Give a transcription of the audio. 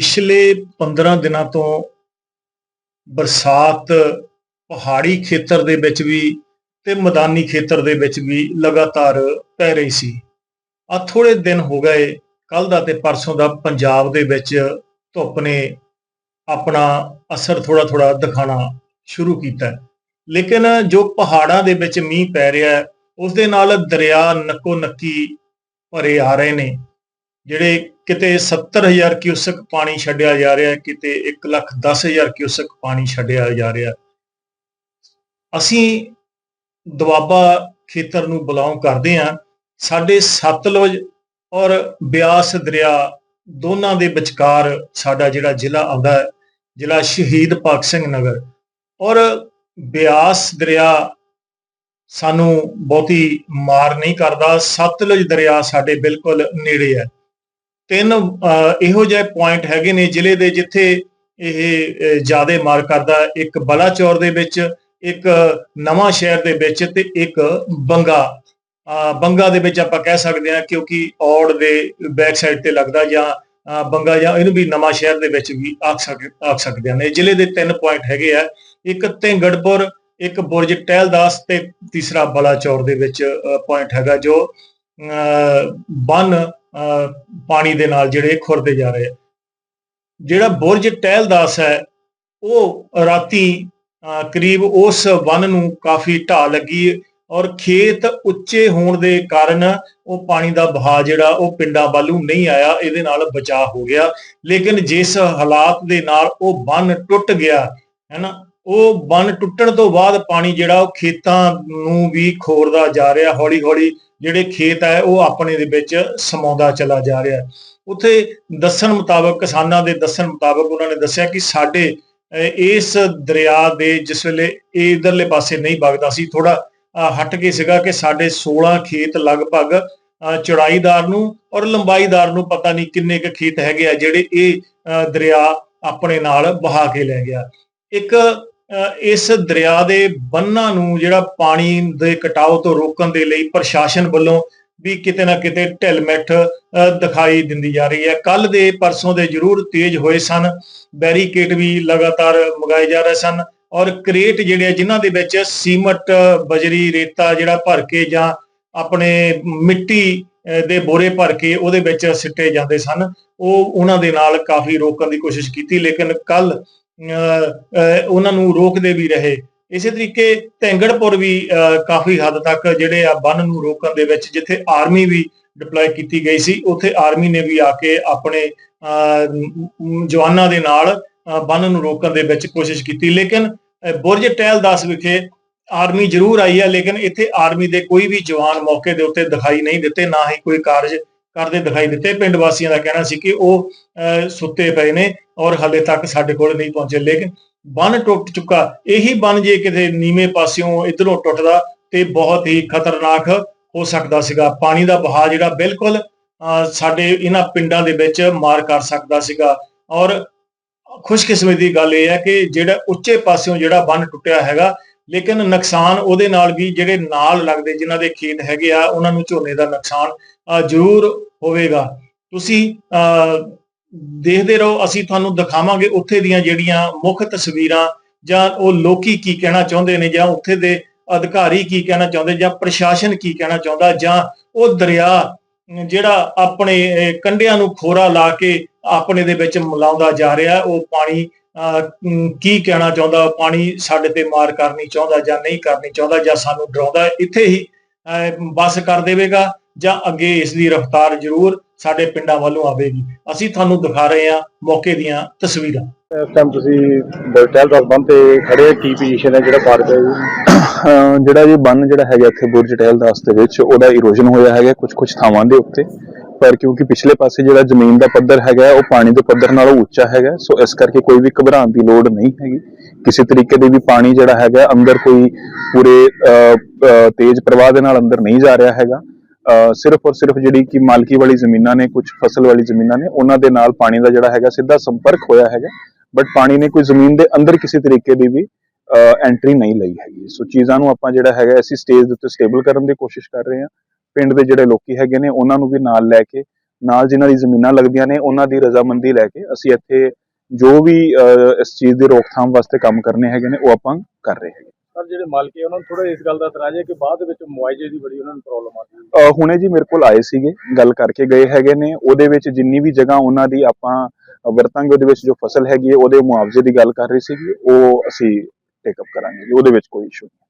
ਪਿਛਲੇ 15 ਦਿਨਾਂ ਤੋਂ ਬਰਸਾਤ ਪਹਾੜੀ ਖੇਤਰ ਦੇ ਵਿੱਚ ਵੀ ਤੇ ਮੈਦਾਨੀ ਖੇਤਰ ਦੇ ਵਿੱਚ ਵੀ ਲਗਾਤਾਰ ਪੈ ਰਹੀ ਸੀ। ਆ ਥੋੜੇ ਦਿਨ ਹੋ ਗਏ ਕੱਲ ਦਾ ਤੇ ਪਰਸੋਂ ਦਾ ਪੰਜਾਬ ਦੇ ਵਿੱਚ ਧੁੱਪ ਨੇ ਆਪਣਾ ਅਸਰ ਥੋੜਾ ਥੋੜਾ ਦਿਖਾਣਾ ਸ਼ੁਰੂ ਕੀਤਾ। ਲੇਕਿਨ ਜੋ ਪਹਾੜਾਂ ਦੇ ਵਿੱਚ ਮੀਂਹ ਪੈ ਰਿਹਾ ਹੈ ਉਸ ਦੇ ਨਾਲ ਦਰਿਆ ਨੱਕੋ ਨੱਕੀ ਭਰੇ ਆ ਰਹੇ ਨੇ। ਜਿਹੜੇ ਕਿਤੇ 70000 ਕਿਊਸਕ ਪਾਣੀ ਛੱਡਿਆ ਜਾ ਰਿਹਾ, ਕਿਤੇ ਹੈ ਕਿਤੇ 110000 ਕਿਊਸਕ ਪਾਣੀ ਛੱਡਿਆ ਜਾ ਰਿਹਾ। ਅਸੀਂ ਦੁਆਬਾ ਖੇਤਰ ਨੂੰ ਬਿਲੋਂਗ ਕਰਦੇ ਹਾਂ। ਸਾਡੇ ਸਤਲੁਜ ਔਰ ਬਿਆਸ ਦਰਿਆ ਦੋਨਾਂ ਦੇ ਵਿਚਕਾਰ ਸਾਡਾ ਜਿਹੜਾ ਜ਼ਿਲ੍ਹਾ ਆਉਂਦਾ ਹੈ, ਜ਼ਿਲ੍ਹਾ ਸ਼ਹੀਦ ਭਗਤ ਸਿੰਘ ਨਗਰ। ਔਰ ਬਿਆਸ ਦਰਿਆ ਸਾਨੂੰ ਬਹੁਤੀ ਮਾਰ ਨਹੀਂ ਕਰਦਾ। ਸਤਲੁਜ ਦਰਿਆ ਸਾਡੇ ਬਿਲਕੁਲ ਨੇੜੇ ਹੈ। ਤਿੰਨ ਅਹ, ਇਹੋ ਜਿਹੇ ਪੁਆਇੰਟ ਹੈਗੇ ਨੇ ਜ਼ਿਲ੍ਹੇ ਦੇ ਜਿੱਥੇ ਇਹ ਜ਼ਿਆਦਾ ਮਾਰ ਕਰਦਾ ਇੱਕ ਬਲਾਚੌਰ ਦੇ ਵਿੱਚ ਇੱਕ ਨਵਾਂ ਸ਼ਹਿਰ ਦੇ ਵਿੱਚ ਤੇ ਇੱਕ ਬੰਗਾ। ਬੰਗਾ ਦੇ ਵਿੱਚ ਆਪਾਂ ਕਹਿ ਸਕਦੇ ਹਾਂ ਕਿਉਂਕਿ ਔੜ ਦੇ ਬੈਕ ਸਾਈਡ ਤੇ ਲੱਗਦਾ ਜਾਂ ਬੰਗਾ ਜਾਂ ਇਹਨੂੰ ਵੀ ਨਵਾਂ ਸ਼ਹਿਰ ਦੇ ਵਿੱਚ ਵੀ ਆਖ ਸਕ ਆਖ ਸਕਦੇ ਨੇ ਜ਼ਿਲ੍ਹੇ ਦੇ ਤਿੰਨ ਪੁਆਇੰਟ ਹੈਗੇ ਆ। ਇੱਕ ਢਿੰਗੜਪੁਰ ਇੱਕ ਬੁਰਜ ਟਹਿਲਦਾਸ ਤੇ ਤੀਸਰਾ ਬਲਾਚੌਰ ਦੇ ਵਿੱਚ ਪੁਆਇੰਟ ਹੈਗਾ ਜੋ ਅਹ, ਬੰਨ ਅਹ, ਪਾਣੀ ਦੇ ਨਾਲ ਜਿਹੜੇ ਖੁਰਦੇ ਜਾ ਰਹੇ ਆ। ਜਿਹੜਾ ਬੁਰਜ ਟਹਿਲਦਾਸ ਹੈ, ਉਹ ਰਾਤੀ ਕਰੀਬ ਉਸ ਬੰਨ ਨੂੰ ਕਾਫੀ ਢਾਹ ਲੱਗੀ ਔਰ ਖੇਤ ਉੱਚੇ ਹੋਣ ਦੇ ਕਾਰਨ ਉਹ ਪਾਣੀ ਦਾ ਵਹਾਅ ਜਿਹੜਾ, ਉਹ ਪਿੰਡਾਂ ਵੱਲੋਂ ਨਹੀਂ ਆਇਆ, ਇਹਦੇ ਨਾਲ ਬਚਾਅ ਹੋ ਗਿਆ। ਲੇਕਿਨ ਜਿਸ ਹਾਲਾਤ ਦੇ ਨਾਲ ਉਹ ਬੰਨ ਟੁੱਟ ਗਿਆ, ਹੈਨਾ, ਉਹ ਬੰਨ ਟੁੱਟਣ ਤੋਂ ਬਾਅਦ ਪਾਣੀ ਜਿਹੜਾ ਉਹ ਖੇਤਾਂ ਨੂੰ ਵੀ ਖੋਰਦਾ ਜਾ ਰਿਹਾ ਹੌਲੀ ਹੌਲੀ ਜਿਹੜੇ ਖੇਤ ਹੈ ਉਹ ਆਪਣੇ ਦੇ ਵਿੱਚ ਸਮਾਉਂਦਾ ਚਲਾ ਜਾ ਰਿਹਾ ਉੱਥੇ ਦੱਸਣ ਮੁਤਾਬਕ ਕਿਸਾਨਾਂ ਦੇ ਦੱਸਣ ਮੁਤਾਬਕ ਉਹਨਾਂ ਨੇ ਦੱਸਿਆ ਕਿ ਸਾਡੇ ਇਸ ਦਰਿਆ ਦੇ ਜਿਸ ਵੇਲੇ ਇਹ ਇਧਰਲੇ ਪਾਸੇ ਨਹੀਂ ਵਗਦਾ ਸੀ ਥੋੜਾ ਹਟ ਕੇ ਸੀਗਾ ਕਿ ਸਾਡੇ 16 ਖੇਤ ਲਗਭਗ ਅਹ, ਚੌੜਾਈਦਾਰ ਨੂੰ ਔਰ ਲੰਬਾਈਦਾਰ ਨੂੰ ਪਤਾ ਨਹੀਂ ਕਿੰਨੇ ਕੁ ਖੇਤ ਹੈਗੇ ਆ ਜਿਹੜੇ ਇਹ ਅਹ, ਦਰਿਆ ਆਪਣੇ ਨਾਲ ਬਹਾ ਕੇ ਲੈ ਗਿਆ। ਇੱਕ ਇਸ ਦਰਿਆ ਦੇ ਬੰਨਾਂ ਨੂੰ ਜਿਹੜਾ ਪਾਣੀ ਦੇ ਕਟਾਓ ਤੋਂ ਰੋਕਣ ਦੇ ਲਈ ਪ੍ਰਸ਼ਾਸਨ ਵੱਲੋਂ ਵੀ ਕਿਤੇ ਨਾ ਕਿਤੇ ਢਿੱਲ ਦਿਖਾਈ ਦਿੰਦੀ ਜਾ ਰਹੀ ਹੈ। ਕੱਲ ਦੇ ਪਰਸੋਂ ਦੇ ਜ਼ਰੂਰ ਤੇਜ਼ ਹੋਏ ਸਨ। ਬੈਰੀਕੇਡ ਵੀ ਲਗਾਤਾਰ ਮੰਗਾਏ ਜਾ ਰਹੇ ਸਨ ਔਰ ਕ੍ਰੇਟ ਜਿਹੜੇ ਆ, ਜਿਨ੍ਹਾਂ ਦੇ ਵਿੱਚ ਸੀਮਟ, ਬਜਰੀ, ਰੇਤਾ ਜਿਹੜਾ ਭਰ ਕੇ ਜਾਂ ਆਪਣੇ ਮਿੱਟੀ ਦੇ ਬੋਰੇ ਭਰ ਕੇ ਉਹਦੇ ਵਿੱਚ ਸਿੱਟੇ ਜਾਂਦੇ ਸਨ। ਉਹ ਉਹਨਾਂ ਦੇ ਨਾਲ ਕਾਫੀ ਰੋਕਣ ਦੀ ਕੋਸ਼ਿਸ਼ ਕੀਤੀ, ਲੇਕਿਨ ਕੱਲ ਉਹਨਾਂ ਨੂੰ ਰੋਕਦੇ ਵੀ ਰਹੇ। ਇਸੇ ਤਰੀਕੇ ਢੈਂਗੜਪੁਰ ਵੀ ਕਾਫੀ ਹੱਦ ਤੱਕ ਜਿਹੜੇ ਆ ਬੰਨ ਨੂੰ ਰੋਕਣ ਦੇ ਵਿੱਚ ਜਿੱਥੇ ਆਰਮੀ ਵੀ ਡਿਪਲੋਏ ਕੀਤੀ ਗਈ ਸੀ ਉੱਥੇ ਆਰਮੀ ਨੇ ਵੀ ਆ ਕੇ ਆਪਣੇ ਜਵਾਨਾਂ ਦੇ ਨਾਲ ਬੰਨ ਨੂੰ ਰੋਕਣ ਦੇ ਵਿੱਚ ਕੋਸ਼ਿਸ਼ ਕੀਤੀ। ਲੇਕਿਨ ਅਹ, ਬੁਰਜ ਟਹਿਲਦਾਸ ਵਿਖੇ ਆਰਮੀ ਜ਼ਰੂਰ ਆਈ ਹੈ ਲੇਕਿਨ ਇੱਥੇ ਆਰਮੀ ਦੇ ਕੋਈ ਵੀ ਜਵਾਨ ਮੌਕੇ ਦੇ ਉੱਤੇ ਦਿਖਾਈ ਨਹੀਂ ਦਿੱਤੇ ਨਾ ਹੀ ਕੋਈ ਕਾਰਜ ਕਰਦੇ ਦਿਖਾਈ ਦਿੱਤੇ। ਪਿੰਡ ਵਾਸੀਆਂ ਦਾ ਕਹਿਣਾ ਸੀ ਕਿ ਉਹ ਅਹ, ਸੁੱਤੇ ਪਏ ਨੇ। ਔਰ ਹਾਲੇ ਤੱਕ ਸਾਡੇ ਕੋਲ ਨਹੀਂ ਪਹੁੰਚੇ। ਲੇਕਿਨ ਬੰਨ ਟੁੱਟ ਚੁੱਕਾ ਇਹੀ ਬੰਨ ਜੇ ਕਿਤੇ ਨੀਵੇਂ ਪਾਸਿਓਂ ਇਧਰੋਂ ਟੁੱਟਦਾ ਤੇ ਬਹੁਤ ਹੀ ਖਤਰਨਾਕ ਹੋ ਸਕਦਾ ਸੀਗਾ। ਪਾਣੀ ਦਾ ਬਹਾਅ ਜਿਹੜਾ ਬਿਲਕੁਲ ਅਹ, ਸਾਡੇ ਇਹਨਾਂ ਪਿੰਡਾਂ ਦੇ ਵਿੱਚ ਮਾਰ ਕਰ ਸਕਦਾ ਸੀਗਾ। ਔਰ ਖੁਸ਼ਕਿਸਮਤੀ ਦੀ ਗੱਲ ਇਹ ਹੈ ਕਿ ਜਿਹੜਾ ਉੱਚੇ ਪਾਸਿਓਂ ਜਿਹੜਾ ਬੰਨ ਟੁੱਟਿਆ ਹੈਗਾ ਲੇਕਿਨ ਨੁਕਸਾਨ ਉਹਦੇ ਨਾਲ ਵੀ ਜਿਹੜੇ ਨਾਲ ਲੱਗਦੇ ਜਿਨ੍ਹਾਂ ਦੇ ਖੇਤ ਹੈਗੇ ਆ ਉਹਨਾਂ ਨੂੰ ਝੋਨੇ ਦਾ ਨੁਕਸਾਨ ਜ਼ਰੂਰ ਹੋਵੇਗਾ। ਤੁਸੀਂ ਅਹ, ਦੇਖਦੇ ਰਹੋ ਅਸੀਂ ਤੁਹਾਨੂੰ ਦਿਖਾਵਾਂਗੇ ਉੱਥੇ ਦੀਆਂ ਜਿਹੜੀਆਂ ਮੁੱਖ ਤਸਵੀਰਾਂ ਜਾਂ ਉਹ ਲੋਕੀ ਕੀ ਕਹਿਣਾ ਚਾਹੁੰਦੇ ਨੇ ਜਾਂ ਉੱਥੇ ਦੇ ਅਧਿਕਾਰੀ ਕੀ ਕਹਿਣਾ ਚਾਹੁੰਦੇ ਜਾਂ ਪ੍ਰਸ਼ਾਸਨ ਕੀ ਕਹਿਣਾ ਚਾਹੁੰਦਾ ਜਾਂ ਉਹ ਦਰਿਆ ਜਿਹੜਾ ਆਪਣੇ ਕੰਢਿਆਂ ਨੂੰ ਖੋਰਾ ਲਾ ਕੇ ਆਪਣੇ ਦੇ ਵਿੱਚ ਮਿਲਾਉਂਦਾ ਜਾ ਰਿਹਾ ਉਹ ਪਾਣੀ ਅਹ, ਕੀ ਕਹਿਣਾ ਚਾਹੁੰਦਾ ਉਹ ਪਾਣੀ ਸਾਡੇ ਤੇ ਮਾਰ ਕਰਨੀ ਚਾਹੁੰਦਾ ਜਾਂ ਨਹੀਂ ਕਰਨੀ ਚਾਹੁੰਦਾ ਜਾਂ ਸਾਨੂੰ ਡਰਾਉਂਦਾ ਇੱਥੇ ਹੀ ਅਹ, ਬਸ ਕਰ ਦੇਵੇਗਾ ਜਾਂ ਅੱਗੇ ਇਸ ਦੀ ਰਫ਼ਤਾਰ ਜ਼ਰੂਰ ਸਾਡੇ ਪਿੰਡਾਂ ਵੱਲੋਂ ਆਵੇਗੀ। ਅਸੀਂ ਤੁਹਾਨੂੰ ਦਿਖਾ ਰਹੇ ਹਾਂ ਮੌਕੇ ਦੀਆਂ ਤਸਵੀਰਾਂ। ਇਸ ਟਾਈਮ ਤੁਸੀਂ ਬਰਟੈਲ ਰਸ ਬੰਨ ਤੇ ਖੜੇ ਕੀ ਪੋਜੀਸ਼ਨ ਹੈ ਜਿਹੜਾ ਪਾਰਕ ਹੈ ਜੀ? ਜਿਹੜਾ ਜੀ ਬੰਨ ਜਿਹੜਾ ਹੈਗਾ ਇੱਥੇ ਬੁਰਜ ਟਹਿਲ ਦਾਸ ਦੇ ਵਿੱਚ ਉਹਦਾ ਇਰੋਜਨ ਹੋਇਆ ਹੈਗਾ ਕੁਝ ਕੁਝ ਥਾਵਾਂ ਦੇ ਉੱਤੇ। ਪਰ ਕਿਉਂਕਿ ਪਿਛਲੇ ਪਾਸੇ ਜਿਹੜਾ ਜ਼ਮੀਨ ਦਾ ਪੱਧਰ ਹੈਗਾ ਉਹ ਪਾਣੀ ਦੇ ਪੱਧਰ ਨਾਲੋਂ ਉੱਚਾ ਹੈਗਾ। ਸੋ ਇਸ ਕਰਕੇ ਕੋਈ ਵੀ ਘਬਰਾਉਣ ਦੀ ਲੋੜ ਨਹੀਂ ਹੈਗੀ। ਕਿਸੇ ਤਰੀਕੇ ਦੇ ਵੀ ਪਾਣੀ ਜਿਹੜਾ ਹੈਗਾ ਅੰਦਰ ਕੋਈ ਪੂਰੇ ਅਹ, ਅਹ, ਤੇਜ਼ ਪ੍ਰਵਾਹ ਦੇ ਨਾਲ ਅੰਦਰ ਨਹੀਂ ਜਾ ਰਿਹਾ ਹੈਗਾ। ਸਿਰਫ ਔਰ ਸਿਰਫ ਜਿਹੜੀ ਕਿ ਮਾਲਕੀ ਵਾਲੀ ਜ਼ਮੀਨਾਂ ਨੇ ਕੁਝ ਫਸਲ ਵਾਲੀ ਜ਼ਮੀਨਾਂ ਨੇ, ਉਹਨਾਂ ਦੇ ਨਾਲ ਪਾਣੀ ਦਾ ਜਿਹੜਾ ਹੈਗਾ ਸਿੱਧਾ ਸੰਪਰਕ ਹੋਇਆ ਹੈਗਾ। ਬਟ ਪਾਣੀ ਨੇ ਕੋਈ ਜ਼ਮੀਨ ਦੇ ਅੰਦਰ ਕਿਸੇ ਤਰੀਕੇ ਦੀ ਵੀ ਐਂਟਰੀ ਨਹੀਂ ਲਈ ਹੈਗੀ। ਸੋ ਚੀਜ਼ਾਂ ਨੂੰ ਆਪਾਂ ਜਿਹੜਾ ਹੈਗਾ ਅਸੀਂ ਸਟੇਜ ਦੇ ਉੱਤੇ ਸਟੇਬਲ ਕਰਨ ਦੀ ਕੋਸ਼ਿਸ਼ ਕਰ ਰਹੇ ਹਾਂ। ਪਿੰਡ ਦੇ ਜਿਹੜੇ ਲੋਕੀ ਹੈਗੇ ਨੇ, ਉਹਨਾਂ ਨੂੰ ਵੀ ਨਾਲ ਲੈ ਕੇ, ਨਾਲ ਜਿਨ੍ਹਾਂ ਦੀ ਜ਼ਮੀਨਾਂ ਲੱਗਦੀਆਂ ਨੇ, ਉਹਨਾਂ ਦੀ ਰਜ਼ਾਮੰਦੀ ਲੈ ਕੇ ਅਸੀਂ ਇੱਥੇ ਜੋ ਵੀ ਇਸ ਚੀਜ਼ ਦੀ ਰੋਕਥਾਮ ਵਾਸਤੇ ਕੰਮ ਕਰਨੇ ਹੈਗੇ ਨੇ, ਉਹ ਆਪਾਂ ਕਰ ਰਹੇ ਹੈਗੇ। ਸਰ, ਜਿਹੜੇ ਮਾਲਕ ਹੈ, ਉਹਨਾਂ ਨੂੰ ਥੋੜਾ ਇਸ ਗੱਲ ਦਾ ਇਤਰਾਜ਼ ਹੈ ਕਿ ਬਾਅਦ ਵਿੱਚ ਮੁਆਵਜ਼ੇ ਦੀ ਬੜੀ ਉਹਨਾਂ ਨੂੰ ਪ੍ਰੋਬਲਮ ਆਉਂਦੀ ਹੈ। ਹੁਣੇ ਜੀ ਮੇਰੇ ਕੋਲ ਆਏ ਸੀਗੇ, ਗੱਲ ਕਰਕੇ ਗਏ ਹੈਗੇ ਨੇ। ਉਹਦੇ ਵਿੱਚ ਜਿੰਨੀ ਵੀ ਜਗ੍ਹਾ ਉਹਨਾਂ ਦੀ ਆਪਾਂ ਵਰਤਾਂਗੇ, ਉਹਦੇ ਵਿੱਚ ਜੋ ਫਸਲ ਹੈਗੀ ਹੈ, ਉਹਦੇ ਮੁਆਵਜ਼ੇ ਦੀ ਗੱਲ ਕਰ ਰਹੀ ਸੀਗੀ, ਉਹ ਅਸੀਂ ਟੇਕ ਅਪ ਕਰਾਂਗੇ ਜੀ, ਉਹਦੇ ਵਿੱਚ ਕੋਈ ਇਸ਼ੂ